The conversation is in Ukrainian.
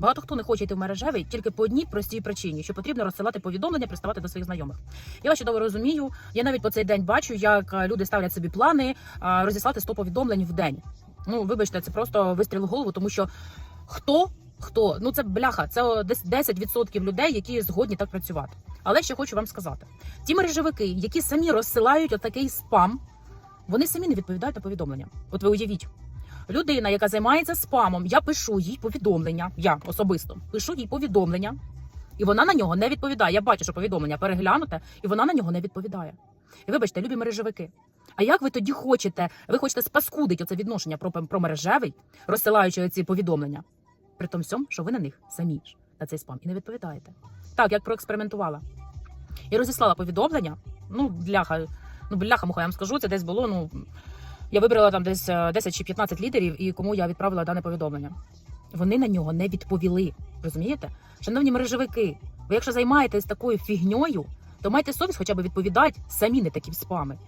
Багато хто не хоче йти в мережевий тільки по одній простій причині, що потрібно розсилати повідомлення, приставати до своїх знайомих. Я вас чудово розумію. Я навіть по цей день бачу, як е, люди ставлять собі плани розіслати 100 повідомлень в день. Ну, вибачте, це просто вистріл в голову, тому що хто. Хто? Ну це бляха, це десь 10% людей, які згодні так працювати. Але ще хочу вам сказати: ті мережевики, які самі розсилають отакий спам, вони самі не відповідають на повідомлення. От ви уявіть, людина, яка займається спамом, я пишу їй повідомлення, я особисто пишу їй повідомлення, і вона на нього не відповідає. Я бачу, що повідомлення переглянуте, і вона на нього не відповідає. І вибачте, любі мережевики. А як ви тоді хочете? Ви хочете спаскудити оце відношення про, про мережевий, розсилаючи ці повідомлення? При тому всьому, що ви на них самі ж на цей спам і не відповідаєте. Так, як проекспериментувала. І розіслала повідомлення. Ну, бляха, ну бляха, муха, я вам скажу, це десь було. Ну я вибрала там десь е, 10 чи 15 лідерів, і кому я відправила дане повідомлення. Вони на нього не відповіли. Розумієте? Шановні мережевики, ви якщо займаєтесь такою фігньою, то майте совість хоча б відповідати самі не такі спами.